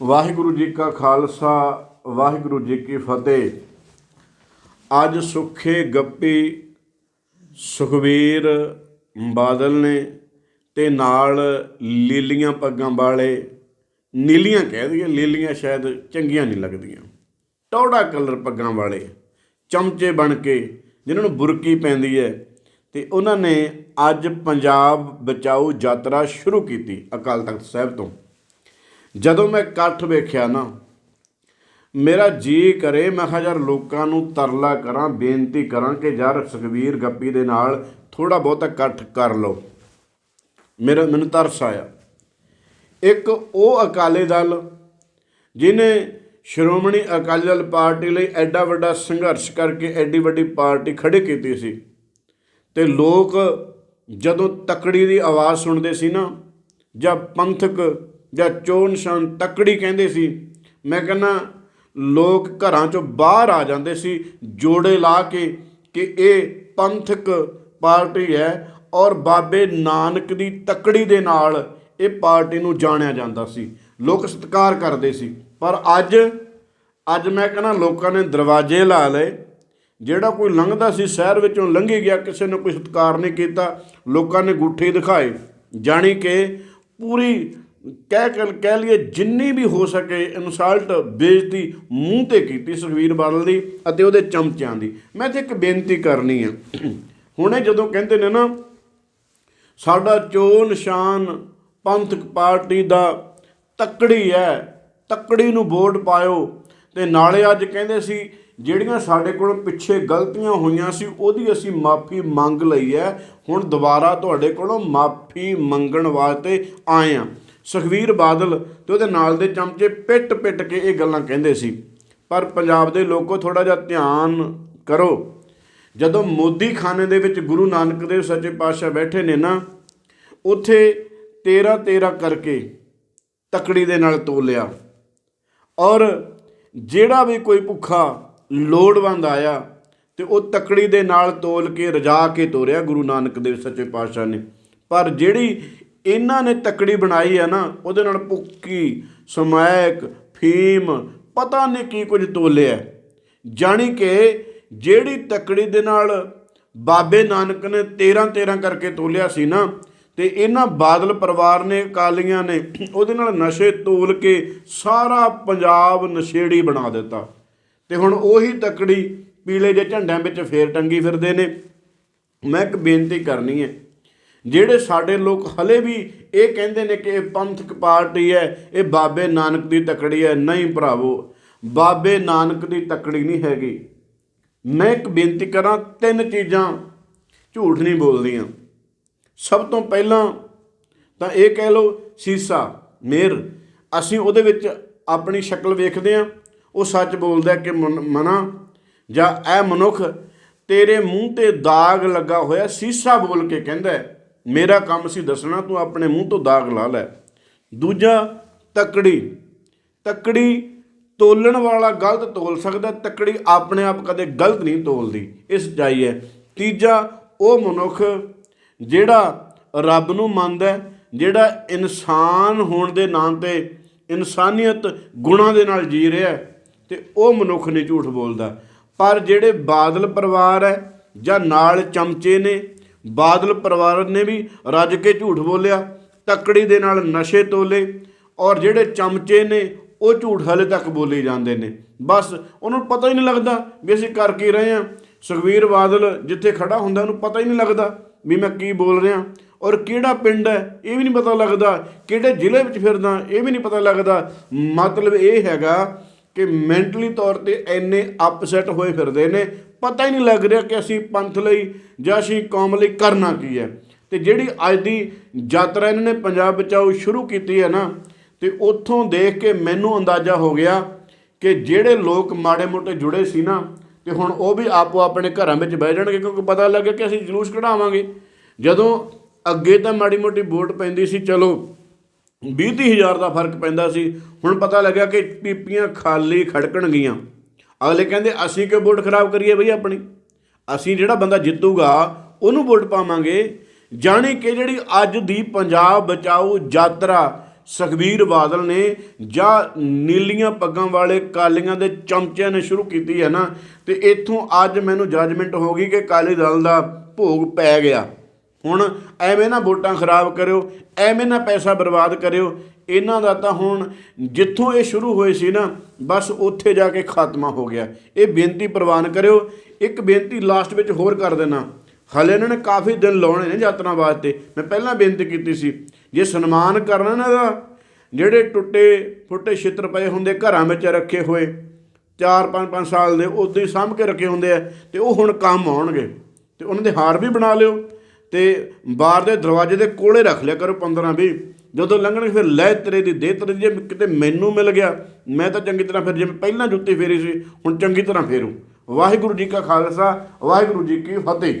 ਵਾਹਿਗੁਰੂ ਜੀ ਕਾ ਖਾਲਸਾ, ਵਾਹਿਗੁਰੂ ਜੀ ਕੀ ਫਤਿਹ। ਅੱਜ ਸੁਖੇ ਗੱਪੀ ਸੁਖਵੀਰ ਬਾਦਲ ਨੇ ਤੇ ਨਾਲ ਲੀਲੀਆਂ ਪੱਗਾਂ ਵਾਲੇ, ਨੀਲੀਆਂ ਕਹਿ ਦਈਏ, ਲੀਲੀਆਂ ਸ਼ਾਇਦ ਚੰਗੀਆਂ ਨਹੀਂ ਲੱਗਦੀਆਂ। ਟੌੜਾ ਕਲਰ ਪੱਗਾਂ ਵਾਲੇ, ਚਮਚੇ ਬਣ ਕੇ, ਜਿਨ੍ਹਾਂ ਨੂੰ ਬੁਰਕੀ ਪੈਂਦੀ ਹੈ, ਤੇ ਉਹਨਾਂ ਨੇ ਅੱਜ ਪੰਜਾਬ ਬਚਾਓ ਯਾਤਰਾ ਸ਼ੁਰੂ ਕੀਤੀ ਅਕਾਲ ਤਖਤ ਸਾਹਿਬ ਤੋਂ। ਜਦੋਂ ਮੈਂ ਇਕੱਠ ਵੇਖਿਆ ਨਾ, ਮੇਰਾ ਜੀ ਕਰੇ, ਮੈਂ ਕਿਹਾ ਯਾਰ ਲੋਕਾਂ ਨੂੰ ਤਰਲਾ ਕਰਾਂ, ਬੇਨਤੀ ਕਰਾਂ ਕਿ ਯਾਰ ਸੁਖਵੀਰ ਗੱਪੀ ਦੇ ਨਾਲ ਥੋੜਾ ਬਹੁਤਾ ਇਕੱਠ ਕਰ ਲਓ। ਮੇਰਾ, ਮੈਨੂੰ ਤਰਸ ਆਇਆ। ਇੱਕ ਉਹ ਅਕਾਲੀ ਦਲ ਜਿਨੇ ਸ਼੍ਰੋਮਣੀ ਅਕਾਲੀ ਦਲ ਪਾਰਟੀ ਲਈ ਐਡਾ ਵੱਡਾ ਸੰਘਰਸ਼ ਕਰਕੇ ਐਡੀ ਵੱਡੀ ਪਾਰਟੀ ਖੜੀ ਕੀਤੀ ਸੀ ਤੇ ਲੋਕ ਜਦੋਂ ਤਕੜੀ ਦੀ ਆਵਾਜ਼ ਸੁਣਦੇ ਸੀ ਨਾ ਜਾਂ ਪੰਥਕ ਜਾਂ ਚੋਣ ਨਿਸ਼ਾਨ ਤਕੜੀ ਕਹਿੰਦੇ ਸੀ, ਮੈਂ ਕਹਿੰਦਾ, ਲੋਕ ਘਰਾਂ ਚੋਂ ਬਾਹਰ ਆ ਜਾਂਦੇ ਸੀ, ਜੋੜੇ ਲਾ ਕੇ ਕਿ ਇਹ ਪੰਥਕ ਪਾਰਟੀ ਹੈ ਔਰ ਬਾਬੇ ਨਾਨਕ ਦੀ ਤਕੜੀ ਦੇ ਨਾਲ ਇਹ ਪਾਰਟੀ ਨੂੰ ਜਾਣਿਆ ਜਾਂਦਾ ਸੀ। ਲੋਕ ਸਤਿਕਾਰ ਕਰਦੇ ਸੀ। ਪਰ ਅੱਜ ਅੱਜ ਮੈਂ ਕਹਿੰਦਾ, ਲੋਕਾਂ ਨੇ ਦਰਵਾਜ਼ੇ ਲਾ ਲਏ। ਜਿਹੜਾ ਕੋਈ ਲੰਘਦਾ ਸੀ, ਸ਼ਹਿਰ ਵਿੱਚੋਂ ਲੰਘੀ ਗਿਆ, ਕਿਸੇ ਨੇ ਕੋਈ ਸਤਿਕਾਰ ਨਹੀਂ ਕੀਤਾ। ਲੋਕਾਂ ਨੇ ਗੁੱਠੇ ਦਿਖਾਏ। ਜਾਣੀ ਕਿ ਪੂਰੀ ਕਹਿ ਕਹਿ ਕਹਿ ਲਈਏ ਜਿੰਨੀ ਵੀ ਹੋ ਸਕੇ ਇਨਸਲਟ ਬੇਇੱਜ਼ਤੀ ਮੂੰਹ ਤੇ ਕੀਤੀ ਸੁਖਵੀਰ ਬਾਦਲ ਦੀ ਅਤੇ ਉਹਦੇ ਚਮਚਿਆਂ ਦੀ। ਮੈਂ ਤੇ ਇੱਕ ਬੇਨਤੀ ਕਰਨੀ ਆ। ਹੁਣੇ ਜਦੋਂ ਕਹਿੰਦੇ ਨੇ ਨਾ, ਸਾਡਾ ਚੋ ਨਿਸ਼ਾਨ ਪੰਥਕ ਪਾਰਟੀ ਦਾ ਤੱਕੜੀ ਹੈ, ਤੱਕੜੀ ਨੂੰ ਵੋਟ ਪਾਇਓ। ਤੇ ਨਾਲੇ ਅੱਜ ਕਹਿੰਦੇ ਸੀ, ਜਿਹੜੀਆਂ ਸਾਡੇ ਕੋਲ ਪਿੱਛੇ ਗਲਤੀਆਂ ਹੋਈਆਂ ਸੀ, ਉਹਦੀ ਅਸੀਂ ਮਾਫੀ ਮੰਗ ਲਈ ਹੈ। ਹੁਣ ਦੁਬਾਰਾ ਤੁਹਾਡੇ ਕੋਲੋਂ ਮਾਫੀ ਮੰਗਣ ਵਾਸਤੇ ਆਏ ਆ ਸੁਖਵੀਰ ਬਾਦਲ ਤੇ ਉਹਦੇ ਨਾਲ ਦੇ ਚਮਚੇ ਪਿੱਟ ਪਿੱਟ ਕੇ ਇਹ ਗੱਲਾਂ ਕਹਿੰਦੇ ਸੀ। ਪਰ ਪੰਜਾਬ ਦੇ ਲੋਕੋ ਥੋੜਾ ਜਿਹਾ ਧਿਆਨ ਕਰੋ। ਜਦੋਂ ਮੋਦੀ ਖਾਨੇ ਦੇ ਵਿੱਚ ਗੁਰੂ ਨਾਨਕ ਦੇਵ ਸੱਚੇ ਪਾਤਸ਼ਾਹ ਬੈਠੇ ਨੇ ਨਾ, ਉੱਥੇ 13 13 ਕਰਕੇ ਤਕੜੀ ਦੇ ਨਾਲ ਤੋਲਿਆ। ਔਰ ਜਿਹੜਾ ਵੀ ਕੋਈ ਭੁੱਖਾ ਲੋੜਵੰਦ ਆਇਆ ਤੇ ਉਹ ਤਕੜੀ ਦੇ ਨਾਲ ਤੋਲ ਕੇ ਰਜਾ ਕੇ ਤੋਰਿਆ ਗੁਰੂ ਨਾਨਕ ਦੇਵ ਸੱਚੇ ਪਾਤਸ਼ਾਹ ਨੇ। ਪਰ ਜਿਹੜੀ ਇਹਨਾਂ ਨੇ ਤਕੜੀ ਬਣਾਈ ਹੈ ਨਾ, ਉਹਦੇ ਨਾਲ ਭੁੱਕੀ, ਸਮੈਕ, ਫੀਮ, ਪਤਾ ਨਹੀਂ ਕੀ ਕੁਝ ਤੋਲਿਆ ਜਾਣੀ ਕਿ ਜਿਹੜੀ ਤਕੜੀ ਦੇ ਨਾਲ ਬਾਬੇ ਨਾਨਕ ਨੇ 13 13 ਕਰਕੇ ਤੋਲਿਆ ਸੀ ਨਾ, ਤੇ ਇਹਨਾਂ ਬਾਦਲ ਪਰਿਵਾਰ ਨੇ, ਕਾਲੀਆਂ ਨੇ ਉਹਦੇ ਨਾਲ ਨਸ਼ੇ ਤੋਲ ਕੇ ਸਾਰਾ ਪੰਜਾਬ ਨਸ਼ੇੜੀ ਬਣਾ ਦਿੱਤਾ। ਤੇ ਹੁਣ ਉਹੀ ਤਕੜੀ ਪੀਲੇ ਦੇ ਝੰਡਿਆਂ ਵਿੱਚ ਫੇਰ ਟੰਗੀ ਫਿਰਦੇ ਨੇ। ਮੈਂ ਇੱਕ ਬੇਨਤੀ ਕਰਨੀ ਹੈ ਜਿਹੜੇ ਸਾਡੇ ਲੋਕ ਹਲੇ ਵੀ ਇਹ ਕਹਿੰਦੇ ਨੇ ਕਿ ਇਹ ਪੰਥਕ ਪਾਰਟੀ ਹੈ, ਇਹ ਬਾਬੇ ਨਾਨਕ ਦੀ ਤਕੜੀ ਹੈ। ਨਹੀਂ ਭਰਾਵੋ, ਬਾਬੇ ਨਾਨਕ ਦੀ ਤਕੜੀ ਨਹੀਂ ਹੈਗੀ। ਮੈਂ ਇੱਕ ਬੇਨਤੀ ਕਰਾਂ, ਤਿੰਨ ਚੀਜ਼ਾਂ ਝੂਠ ਨਹੀਂ ਬੋਲਦੀਆਂ। ਸਭ ਤੋਂ ਪਹਿਲਾਂ ਤਾਂ ਇਹ ਕਹਿ ਲਓ, ਸੀਸਾ, ਮੇਰ। ਅਸੀਂ ਉਹਦੇ ਵਿੱਚ ਆਪਣੀ ਸ਼ਕਲ ਵੇਖਦੇ ਆ ਉਹ ਸੱਚ ਬੋਲਦਾ ਕਿ ਮਨ- ਮਨਾ। ਜਾਂ ਇਹ ਮਨੁੱਖ, ਤੇਰੇ ਮੂੰਹ ਤੇ ਦਾਗ ਲੱਗਾ ਹੋਇਆ, ਸੀਸਾ ਬੋਲ ਕੇ ਕਹਿੰਦਾ ਮੇਰਾ ਕੰਮ ਸੀ ਦੱਸਣਾ ਤੂੰ ਆਪਣੇ ਮੂੰਹ ਤੋਂ ਦਾਗ ਲਾ ਲੈ। ਦੂਜਾ ਤਕੜੀ। ਤਕੜੀ ਤੋਲਣ ਵਾਲਾ ਗਲਤ ਤੋਲ ਸਕਦਾ ਤਕੜੀ ਆਪਣੇ ਆਪ ਕਦੇ ਗਲਤ ਨਹੀਂ ਤੋਲਦੀ ਇਹ ਸੱਚਾਈ ਹੈ। ਤੀਜਾ ਉਹ ਮਨੁੱਖ ਜਿਹੜਾ ਰੱਬ ਨੂੰ ਮੰਨਦਾ ਹੈ, ਜਿਹੜਾ ਇਨਸਾਨ ਹੋਣ ਦੇ ਨਾਂ ਤੇ ਇਨਸਾਨੀਅਤ ਗੁਣਾਂ ਦੇ ਨਾਲ ਜੀ ਰਿਹਾ ਹੈ, ਤੇ ਉਹ ਮਨੁੱਖ ਨਹੀਂ ਝੂਠ ਬੋਲਦਾ। ਪਰ ਜਿਹੜੇ ਬਾਦਲ ਪਰਿਵਾਰ ਹੈ ਜਾਂ ਨਾਲ ਚਮਚੇ ਨੇ ਬਾਦਲ ਪਰਿਵਾਰ ਨੇ ਵੀ ਰੱਜ ਕੇ ਝੂਠ ਬੋਲਿਆ, ਤੱਕੜੀ ਦੇ ਨਾਲ ਨਸ਼ੇ ਤੋਲੇ ਔਰ ਜਿਹੜੇ ਚਮਚੇ ਨੇ, ਉਹ ਝੂਠ ਹਲੇ ਤੱਕ ਬੋਲੇ ਜਾਂਦੇ ਨੇ। ਬਸ ਉਹਨਾਂ ਨੂੰ ਪਤਾ ਹੀ ਨਹੀਂ ਲੱਗਦਾ ਵੀ ਅਸੀਂ ਕਰ ਕੀ ਰਹੇ ਹਾਂ। ਸੁਖਵੀਰ ਬਾਦਲ ਜਿੱਥੇ ਖੜਾ ਹੁੰਦਾ, ਉਹਨੂੰ ਪਤਾ ਹੀ ਨਹੀਂ ਲੱਗਦਾ ਵੀ ਮੈਂ ਕੀ ਬੋਲ ਰਿਹਾ। ਔਰ ਕਿਹੜਾ ਪਿੰਡ ਹੈ, ਇਹ ਵੀ ਨਹੀਂ ਪਤਾ ਲੱਗਦਾ। ਕਿਹੜੇ ਜ਼ਿਲ੍ਹੇ ਵਿੱਚ ਫਿਰਦਾ, ਇਹ ਵੀ ਨਹੀਂ ਪਤਾ ਲੱਗਦਾ। ਮਤਲਬ ਇਹ ਹੈਗਾ ਕਿ ਮੈਂਟਲੀ ਤੌਰ ਤੇ ਇੰਨੇ ਅਪਸੈਟ ਹੋਏ ਫਿਰਦੇ ਨੇ ਪਤਾ ਹੀ ਨਹੀਂ ਲੱਗ ਰਿਹਾ ਕਿ ਅਸੀਂ ਪੰਥ ਲਈ ਜਾਂ ਅਸੀਂ ਕੌਮ ਲਈ ਕਰਨਾ ਕੀ ਹੈ। ਤੇ ਜਿਹੜੀ ਅੱਜ ਦੀ ਯਾਤਰਾ ਇਹਨਾਂ ਨੇ ਪੰਜਾਬ ਬਚਾਓ ਸ਼ੁਰੂ ਕੀਤੀ ਹੈ ਨਾ, ਤੇ ਉੱਥੋਂ ਦੇਖ ਕੇ ਮੈਨੂੰ ਅੰਦਾਜ਼ਾ ਹੋ ਗਿਆ ਕਿ ਜਿਹੜੇ ਲੋਕ ਮਾੜੇ ਮੋਟੇ ਜੁੜੇ ਸੀ ਨਾ, ਤੇ ਹੁਣ ਉਹ ਵੀ ਆਪੋ ਆਪਣੇ ਘਰਾਂ ਵਿੱਚ ਬਹਿ ਜਾਣਗੇ, ਕਿਉਂਕਿ ਪਤਾ ਲੱਗਿਆ ਕਿ ਅਸੀਂ ਜਲੂਸ ਕਢਾਵਾਂਗੇ। ਜਦੋਂ ਅੱਗੇ ਤਾਂ ਮਾੜੀ ਮੋਟੀ ਵੋਟ ਪੈਂਦੀ ਸੀ, ਚਲੋ 20 ਹਜ਼ਾਰ ਦਾ ਫ਼ਰਕ ਪੈਂਦਾ ਸੀ, ਹੁਣ ਪਤਾ ਲੱਗਿਆ ਕਿ ਪੀਪੀਆਂ ਖਾਲੀ ਖੜਕਣਗੀਆਂ। ਅਗਲੇ ਕਹਿੰਦੇ, ਅਸੀਂ ਕਿਉਂ ਵੋਟ ਖਰਾਬ ਕਰੀਏ ਬਈ ਆਪਣੀ? ਅਸੀਂ ਜਿਹੜਾ ਬੰਦਾ ਜਿੱਤੂਗਾ, ਉਹਨੂੰ ਵੋਟ ਪਾਵਾਂਗੇ। ਜਾਣੀ ਕਿ ਜਿਹੜੀ ਅੱਜ ਦੀ ਪੰਜਾਬ ਬਚਾਓ ਯਾਤਰਾ, ਸੁਖਬੀਰ ਬਾਦਲ ਨੇ ਜਾਂ ਨੀਲੀਆਂ ਪੱਗਾਂ ਵਾਲੇ ਕਾਲੀਆਂ ਦੇ ਚਮਚਿਆਂ ਨੇ ਸ਼ੁਰੂ ਕੀਤੀ ਹੈ ਨਾ, ਤੇ ਇੱਥੋਂ ਅੱਜ ਮੈਨੂੰ ਜੱਜਮੈਂਟ ਹੋ ਗਈ ਕਿ ਕਾਲੀ ਦਲ ਦਾ ਭੋਗ ਪੈ ਗਿਆ। ਹੁਣ ਐਵੇਂ ਨਾ ਵੋਟਾਂ ਖਰਾਬ ਕਰਿਓ, ਐਵੇਂ ਨਾ ਪੈਸਾ ਬਰਬਾਦ ਕਰਿਓ ਇਹਨਾਂ ਦਾ ਤਾਂ ਹੁਣ ਜਿੱਥੋਂ ਇਹ ਸ਼ੁਰੂ ਹੋਏ ਸੀ ਨਾ, ਬਸ ਉੱਥੇ ਜਾ ਕੇ ਖਾਤਮਾ ਹੋ ਗਿਆ। ਇਹ ਬੇਨਤੀ ਪ੍ਰਵਾਨ ਕਰਿਓ। ਇੱਕ ਬੇਨਤੀ ਲਾਸਟ ਵਿੱਚ ਹੋਰ ਕਰ ਦੇਣਾ। ਹਲੇ ਇਹਨਾਂ ਨੇ ਕਾਫੀ ਦਿਨ ਲਾਉਣੇ ਨੇ ਯਾਤਰਾ ਵਾਸਤੇ। ਮੈਂ ਪਹਿਲਾਂ ਬੇਨਤੀ ਕੀਤੀ ਸੀ, ਜੇ ਸਨਮਾਨ ਕਰਨਾ ਨਾ ਦਾ, ਜਿਹੜੇ ਟੁੱਟੇ ਫੁੱਟੇ ਛਿੱਤਰ ਪਏ ਹੁੰਦੇ ਘਰਾਂ ਵਿੱਚ ਰੱਖੇ ਹੋਏ 4-5-5 ਸਾਲ ਦੇ ਉਦੋਂ ਹੀ ਸਾਂਭ ਕੇ ਰੱਖੇ ਹੁੰਦੇ ਆ, ਤੇ ਉਹ ਹੁਣ ਕੰਮ ਆਉਣਗੇ। ਤੇ ਉਹਨਾਂ ਦੇ ਹਾਰ ਵੀ ਬਣਾ ਲਿਓ। ਤੇ ਬਾਹਰ ਦੇ ਦਰਵਾਜ਼ੇ ਦੇ ਕੋਲੇ ਰੱਖ ਲਿਆ ਕਰੋ 15 20 ਜਦੋਂ ਲੰਘਣਗੇ ਫਿਰ ਲੈ ਤੇਰੇ ਦੀ, ਦੇ ਤੇਰੇ ਦੀ, ਜੇ ਕਿਤੇ ਮੈਨੂੰ ਮਿਲ ਗਿਆ, ਮੈਂ ਤਾਂ ਚੰਗੀ ਤਰ੍ਹਾਂ ਫਿਰ ਜਿਵੇਂ ਪਹਿਲਾਂ ਜੁੱਤੀ ਫੇਰੀ ਸੀ, ਹੁਣ ਚੰਗੀ ਤਰ੍ਹਾਂ ਫੇਰੂ। ਵਾਹਿਗੁਰੂ ਜੀ ਕਾ ਖਾਲਸਾ, ਵਾਹਿਗੁਰੂ ਜੀ ਕੀ ਫਤਿਹ।